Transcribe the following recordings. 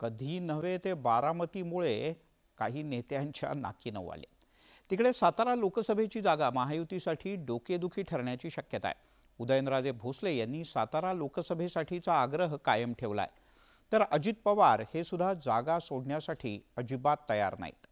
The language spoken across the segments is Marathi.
कधी नव्हे ते बारामतीमुळे काही नेत्यांच्या नाकी नऊ आले तिकडे सातारा लोकसभेची जागा महायुतीसाठी डोकेदुखी ठरण्याची शक्यता आहे उदयनराजे भोसले यांनी सातारा लोकसभेसाठीचा आग्रह कायम ठेवला आहे तर अजित पवार हे सुद्धा जागा सोडण्यासाठी अजिबात तयार नाहीत.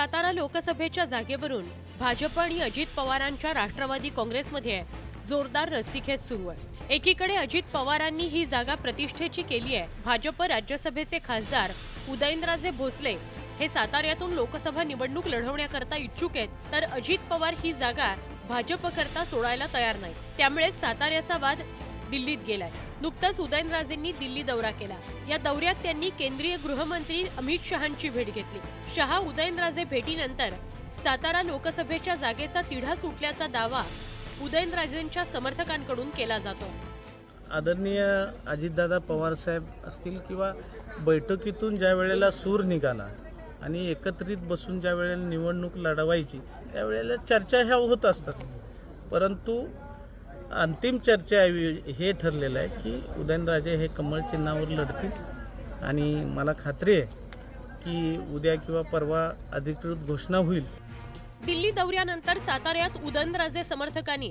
सातारा लोकसभेच्या जागेवरून भाजप आणि अजित पवारांच्या राष्ट्रवादी काँग्रेसमध्ये जोरदार रस्सीखेच सुरू आहे. एकीकडे अजित पवारांनी ही जागा प्रतिष्ठेची केली आहे. भाजप राज्यसभेचे खासदार उदयनराजे भोसले हे साताऱ्यातून लोकसभा निवडणूक लढवण्याकरता इच्छुक आहेत तर अजित पवार ही जागा भाजपकरता सोडायला तयार नाही त्यामुळेच साताऱ्याचा वाद दिल्लीत गेलाय. नुकताच उदयनराजेंनी दिल्ली दौरा केला. या दौऱ्यात त्यांनी केंद्रीय गृहमंत्री अमित शहांची भेट घेतली. शहा उदयनराजे भेटीनंतर सातारा लोकसभेच्या जागेचा तिढा सुटल्याचा दावा उदयनराजेंच्या समर्थकांकडून केला जातो. आदरणीय अजितदादा पवारसाहेब असतील किंवा बैठकीतून ज्या वेळेला सूर निघाला आणि एकत्रित बसून ज्या वेळेला निवडणूक लढवायची त्यावेळेला चर्चा ह्या होत असतात. परंतु अंतिम चर्चा हे ठरलेलं आहे की उदयनराजे हे कमळ चिन्हावर लढतील. आणि मला खात्री आहे की उद्या किंवा परवा अधिकृत घोषणा होईल. दिल्ली दौऱ्यानंतर साताऱ्यात उदयनराजे समर्थकांनी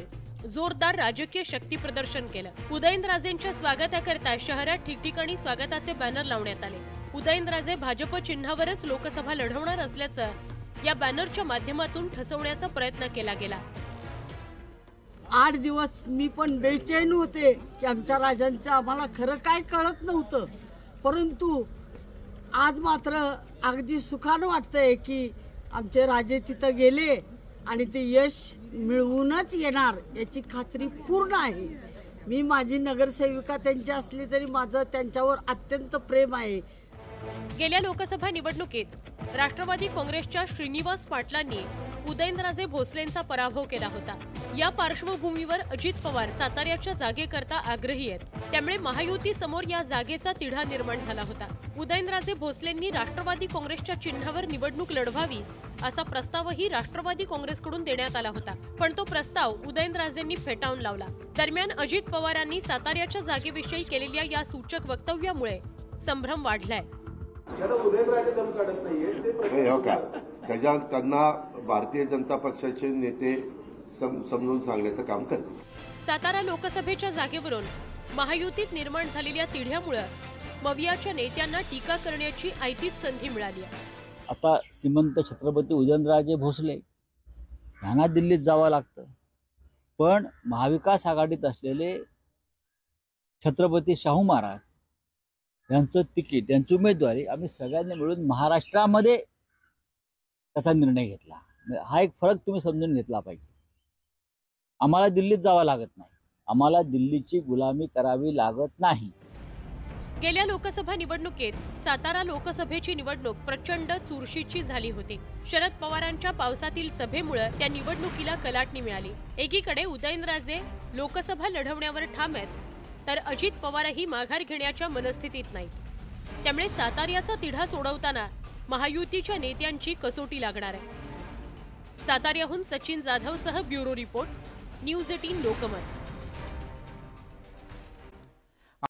जोरदार राजकीय शक्ती प्रदर्शन केलं. उदयनराजेंच्या स्वागताकरता शहरात ठिकठिकाणी स्वागताचे बॅनर लावण्यात आले. उदयनराजे भाजप चिन्हावरच लोकसभा लढवणार असल्याचं या बॅनरच्या माध्यमातून ठसवण्याचा प्रयत्न केला गेला. आठ दिवस मी पण बेचैन होते की आमच्या राजांचं आम्हाला खरं काय कळत नव्हतं. परंतु आज मात्र अगदी सुखानं वाटतंय की आमचे राजे तिथं गेले आणि ते यश मिळवूनच येणार याची खात्री पूर्ण आहे. मी माझी नगरसेविका त्यांची असली तरी माझं त्यांच्यावर अत्यंत प्रेम आहे. गेल्या लोकसभा निवडणुकीत राष्ट्रवादी काँग्रेसच्या श्रीनिवास पाटलांनी उदयनराजे भोसलेंचा पराभव केला होता. या पार्श्वभूमीवर अजित पवार साताऱ्याच्या जागेकरता आग्रही आहेत. त्यामुळे महायुती समोर या जागेचा तिढा निर्माण झाला होता. उदयनराजे भोसलेंनी राष्ट्रवादी काँग्रेसच्या चिन्हावर निवडणूक लढवावी असा प्रस्तावही राष्ट्रवादी काँग्रेसकडून देण्यात आला होता. पण तो प्रस्ताव उदयनराजेंनी फेटाळून लावला. दरम्यान अजित पवारांनी साताऱ्याच्या जागेविषयी केलेल्या या सूचक वक्तव्यामुळे संभ्रम वाढलाय. नाही हो त्यांना भारतीय जनता पक्षाचे नेते सम समजून सांगण्याचं काम करतील. सातारा लोकसभेच्या जागेवरून महायुतीत निर्माण झालेल्या तिढ्यामुळे मवियाच्या नेत्यांना टीका करण्याची ऐतीच संधी मिळाली आता श्रीमंत छत्रपती उदयनराजे भोसले यांना दिल्लीत जावं लागतं. पण महाविकास आघाडीत असलेले छत्रपती शाहू महाराज यांचं तिकीट यांची उमेदवारी आम्ही सगळ्यांनी मिळून महाराष्ट्रामध्ये त्याचा निर्णय घेतला. म्हणजे हा एक फरक तुम्ही समजून घेतला पाहिजे. आम्हाला दिल्लीत जावं लागत नाही. आम्हाला दिल्लीची गुलामी करावी लागत नाही. गेल्या लोकसभा निवडणुकीत सातारा लोकसभेची निवडणूक प्रचंड चुरशीची झाली होती. शरद पवारांच्या पावसातील सभेमुळे त्या निवडणुकीला कलाटणी मिळाली. एकीकडे उदयनराजे लोकसभा लढवण्यावर ठाम आहेत तर अजित पवारही माघार घेण्याच्या मनस्थितीत नाहीत. त्यामुळे साताऱ्याचा तिढा सोडवताना महायुतीच्या नेत्यांची कसोटी लागणार आहे. साताऱ्याहून Sachin जाधवसह bureau report news eighteen Lokmat.